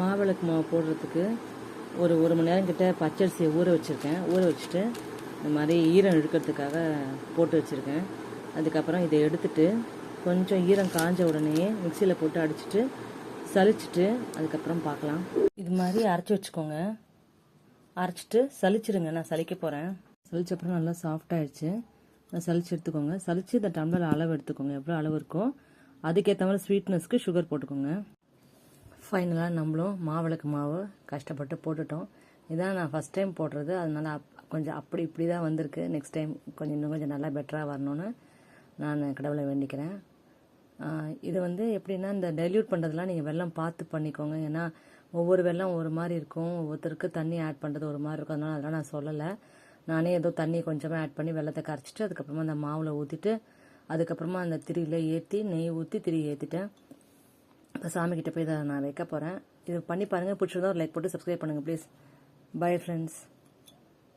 மாவிளக்கு மாவு போடுறதுக்கு ஒரு ஒரு மணி நேரம் கிட்ட பச்சரிசியை ஊற வச்சுருக்கேன். ஊற வச்சுட்டு இந்த மாதிரி ஈரம் இழுக்கிறதுக்காக போட்டு வச்சுருக்கேன். அதுக்கப்புறம் இதை எடுத்துட்டு கொஞ்சம் ஈரம் காஞ்ச உடனே மிக்சியில் போட்டு அடிச்சிட்டு சலிச்சிட்டு அதுக்கப்புறம் பார்க்கலாம். இது மாதிரி அரைச்சி வச்சுக்கோங்க. அரைச்சிட்டு சலிச்சிடுங்க நான் சலிக்க போகிறேன் சலிச்ச அப்புறம் நல்லா சாஃப்டாகிடுச்சு நான் சலிச்சு எடுத்துக்கோங்க. சலிச்சு இந்த டம்ளர் அளவு எடுத்துக்கோங்க. எவ்வளோ அளவு இருக்கோ அதுக்கேற்ற மாதிரி ஸ்வீட்னஸ்க்கு சுகர் போட்டுக்கோங்க. ஃபைனலாக நம்மளும் மாவிளக்கு மாவு கஷ்டப்பட்டு போட்டுட்டோம். இதான் நான் ஃபஸ்ட் டைம் போடுறது. அதனால் அப்- கொஞ்சம் அப்படி இப்படி தான் வந்திருக்கு. நெக்ஸ்ட் டைம் கொஞ்சம் இன்னும் கொஞ்சம் நல்லா பெட்டராக வரணும்னு நான் கடவுளை வேண்டிக்கிறேன். இது வந்து எப்படின்னா இந்த டைல்யூட் பண்ணுறதுலாம் நீங்கள் வெள்ளம் பார்த்து பண்ணிக்கோங்க. ஏன்னா ஒவ்வொரு வெள்ளம் ஒரு மாதிரி இருக்கும். ஒவ்வொருத்தருக்கு தண்ணி ஆட் பண்ணுறது ஒரு மாதிரி இருக்கும். அதனால் அதெல்லாம் நான் சொல்லலை. நானே ஏதோ தண்ணி கொஞ்சமாக ஆட் பண்ணி வெள்ளத்தை கரைச்சிட்டு அதுக்கப்புறமா அந்த மாவில் ஊற்றிட்டு அதுக்கப்புறமா அந்த திரியில் ஏற்றி நெய் ஊற்றி திரி ஏற்றிட்டேன் சாமிக்கிட்ட போய் இதை நான் வைக்க போகிறேன் இது பண்ணி பாருங்கள் பிடிச்சிருந்தா ஒரு லைக் போட்டு சப்ஸ்கிரைப் பண்ணுங்கள் ப்ளீஸ் பை ஃப்ரெண்ட்ஸ்